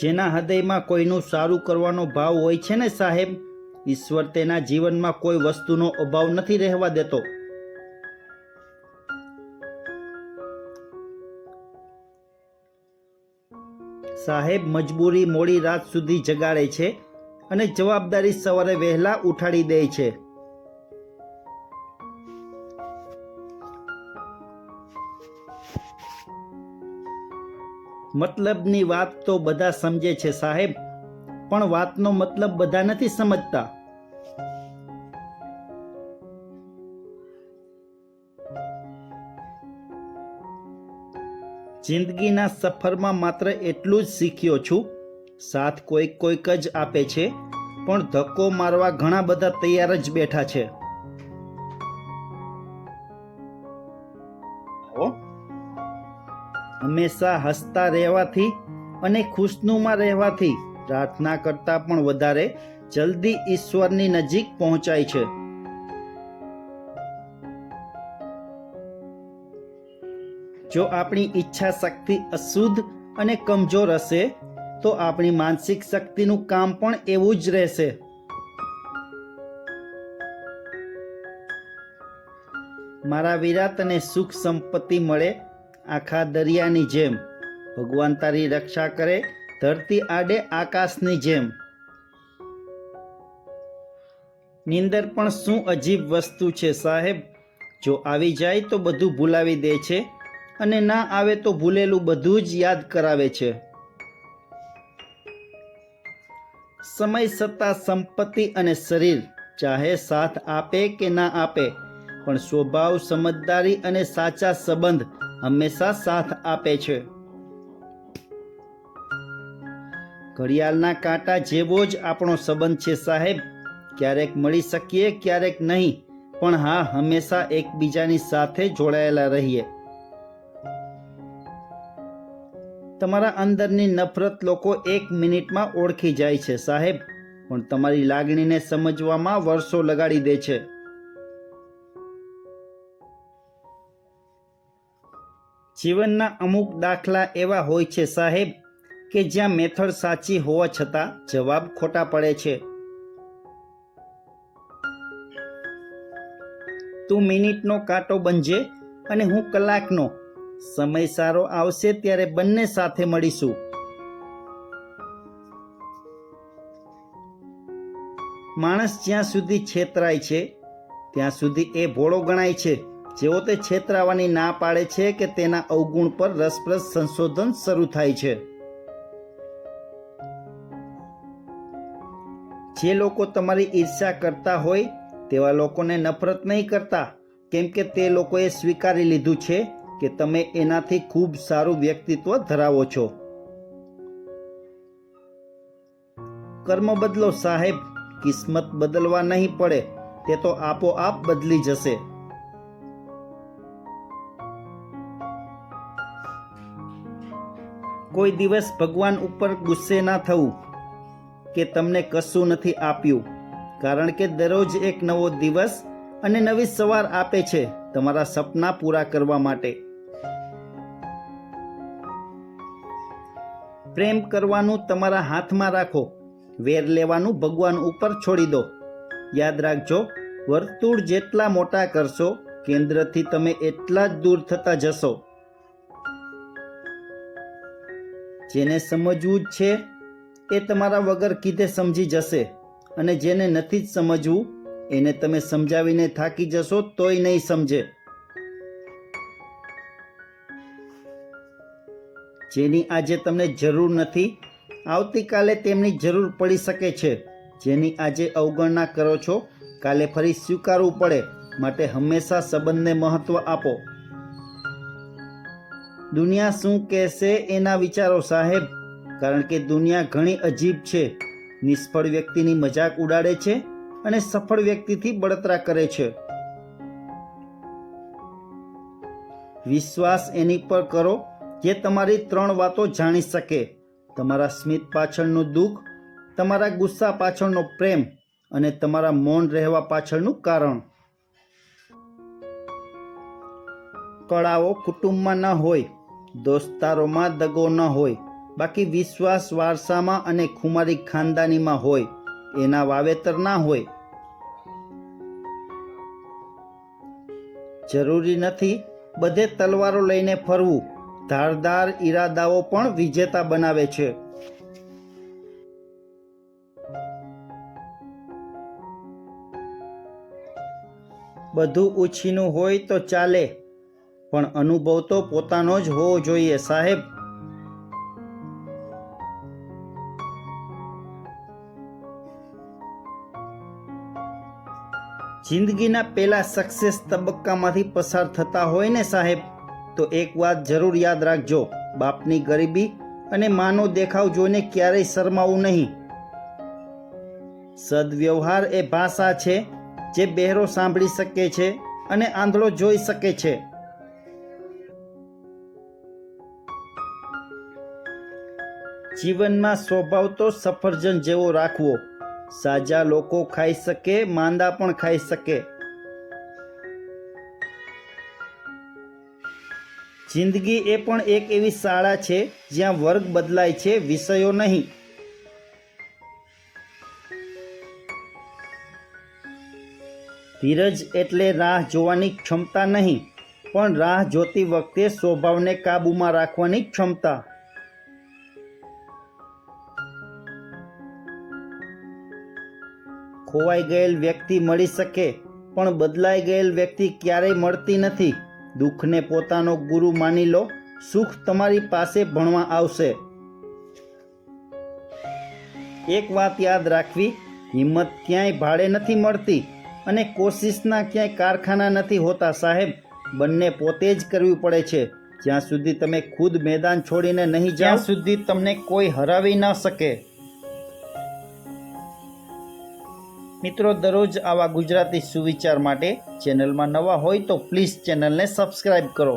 જેના હૃદયમાં કોઈનું સારું કરવાનો ભાવ હોય છે ને સાહેબ? ઈશ્વર તેના જીવનમાં કોઈ વસ્તુનો અભાવ નથી રહેવા દેતો. સાહેબ, મજબૂરી મોડી રાત સુધી જગાડે છે અને જવાબદારી સવારે વહેલા ઉઠાડી દે છે. મતલબની વાત તો બધા સમજે છે સાહેબ, પણ વાતનો મતલબ બધા નથી સમજતા. જિંદગીના સફરમાં માત્ર એટલું જ શીખ્યો છું, સાથ કોઈક કોઈક જ આપે છે, પણ ધક્કો મારવા ઘણા બધા તૈયાર જ બેઠા છે. હંમેશા હસતા રહેવાથી અને ખુશનુમા રહેવાથી પ્રાર્થના કરતા પણ વધારે જલ્દી ઈશ્વરની નજીક પહોંચાય છે. જો આપણી ઈચ્છા શક્તિ અશુદ્ધ અને કમજોર હશે, તો આપણી માનસિક શક્તિનું કામ પણ એવું જ રહેશે. મારા વિરાટ અને સુખ સંપત્તિ મળે આખા દરિયાની જેમ. ભગવાન તારી રક્ષા કરે, ધરતી આડે આકાશની જેમ. નીંદર પણ શું અજીબ વસ્તુ છે સાહેબ? જો આવી જાય તો બધું ભૂલાવી દે છે અને ના આવે તો ભૂલેલું બધું જ યાદ કરાવે છે. સમય સત્તા, સંપત્તિ અને શરીર, ચાહે સાથ આપે કે ના આપે, પણ સ્વભાવ, સમજદારી અને સાચા સંબંધ હંમેશા સાથ આપે છે. ઘડિયાળના કાંટા જેવો જ આપણો સંબંધ છે સાહેબ. ક્યારેક મળી શકીએ, ક્યારેક નહીં. પણ હા, હંમેશા એકબીજાની સાથે જોડાયેલા રહીએ. તમારા અંદરની નફરત લોકો એક મિનિટમાં ઓળખી જાય છે સાહેબ. પણ તમારી લાગણીને સમજવામાં વર્ષો લગાડી દે છે. જીવનના અમુક દાખલા એવા હોય છે, સાહેબ, કે જ્યાં મેથડ સાચી હોવા છતાં જવાબ ખોટા પડે છે. તું મિનિટનો કાંટો બનજે અને હું કલાકનો. સમય સારો આવશે ત્યારે બંને સાથે મળીશું. માણસ જ્યાં સુધી છેતરાય છે, ત્યાં સુધી એ ભોળો ગણાય છે. જેવો તે છેતરાવાની ના પાડે છે કે તેના અવગુણ પર રસપ્રદ સંશોધન શરૂ થાય છે. જે લોકો તમારી ઈર્ષ્યા કરતા હોય, તેવા લોકોને નફરત નહીં કરતા, કેમ કે તે લોકોએ સ્વીકારી લીધું છે કે તમે એનાથી ખૂબ સારું વ્યક્તિત્વ ધરાવો છો. કર્મ બદલો સાહેબ, કિસ્મત બદલવા નહીં પડે, તે તો આપોઆપ બદલી જશે. કોઈ દિવસ ભગવાન ઉપર ગુસ્સે ના થવું કે તમને કશું નથી આપ્યું. કારણ કે દરરોજ એક નવો દિવસ અને નવી સવાર આપે છે તમારા સપના પૂરા કરવા માટે. પ્રેમ કરવાનું તમારા હાથમાં રાખો. વેર લેવાનું ભગવાન ઉપર છોડી દો. યાદ રાખજો, વર્તુળ જેટલા મોટા કરશો, કેન્દ્રથી તમે એટલા જ દૂર થતા જશો. જેને સમજવું જ છે એ તમારા વગર કીધે સમજી જશે અને જેને નથી જ સમજવું, એને તમે સમજાવીને થાકી જશો તોય નહીં સમજે. જેની આજે તમને જરૂર નથી, આવતીકાલે તેમની જરૂર પડી શકે છે. જેની આજે અવગણના કરો છો, કાલે ફરી સ્વીકારવું પડે. માટે હંમેશા સંબંધને મહત્વ આપો. દુનિયા શું કહેશે એના વિચારો સાહેબ? કારણ કે દુનિયા ઘણી અજીબ છે. નિષ્ફળ વ્યક્તિની મજાક ઉડાડે છે અને સફળ વ્યક્તિથી બળતરા કરે છે. વિશ્વાસ એની પર કરો જે તમારી ત્રણ વાતો જાણી શકે. તમારા સ્મિત પાછળનું દુઃખ, તમારા ગુસ્સા પાછળનો પ્રેમ અને તમારા મૌન રહેવા પાછળનું કારણ. કળાઓ કુટુંબમાં ન હોય. દોસ્તારોમાં દગો ન હોય, બાકી વિશ્વાસ વારસામાં અને ખુમારી ખાનદાનીમાં હોય, એના વાવેતર ના હોય. જરૂરી નથી બધે તલવારો લઈને ફરવું, ધારદાર ઈરાદાઓ પણ વિજેતા બનાવે છે. બધું ઉછીનું હોય તો ચાલે પણ અનુભવ તો પોતાનો જ હોવો જોઈએ, સાહેબ. જિંદગીના પહેલા સક્સેસ તબક્કામાંથી પસાર થતા હોય ને, સાહેબ, તો એક વાત જરૂર યાદ રાખજો. બાપની ગરીબી અને માનો દેખાવ જોઈને ક્યારેય શરમાવું નહીં. સદવ્યવહાર એ ભાષા છે, જે બહેરો સાંભળી શકે છે અને આંધળો જોઈ શકે છે. જીવનમાં સ્વભાવ તો સફરજન જેવો રાખવો. સાજા લોકો ખાઈ શકે, માંદા પણ ખાઈ શકે. જિંદગી એ પણ એક એવી શાળા છે, જ્યાં વર્ગ બદલાય છે, વિષયો નહીં. ધીરજ એટલે રાહ જોવાની ક્ષમતા નહીં, પણ રાહ જોતી વખતે સ્વભાવને કાબૂમાં રાખવાની ક્ષમતા. ખોવાઈ ગયેલ વ્યક્તિ મળી શકે, પણ બદલાઈ ગયેલ વ્યક્તિ ક્યારેય મળતી નથી. દુઃખને પોતાનો ગુરુ માની લો, સુખ તમારી પાસે ભણવા આવશે. એક વાત યાદ રાખવી, હિંમત ક્યાંય ભાડે નથી મળતી અને કોશિશના ક્યાંય કારખાના નથી હોતા સાહેબ. બંને પોતે જ કરવી પડે છે. જ્યાં સુધી તમે ખુદ મેદાન છોડીને નહીં જ્યાં સુધી તમને કોઈ હરાવી ન શકે. મિત્રો દરરોજ આવા ગુજરાતી સુવિચાર માટે ચેનલમાં નવા હોય તો પ્લીઝ ચેનલને સબસ્ક્રાઈબ કરો.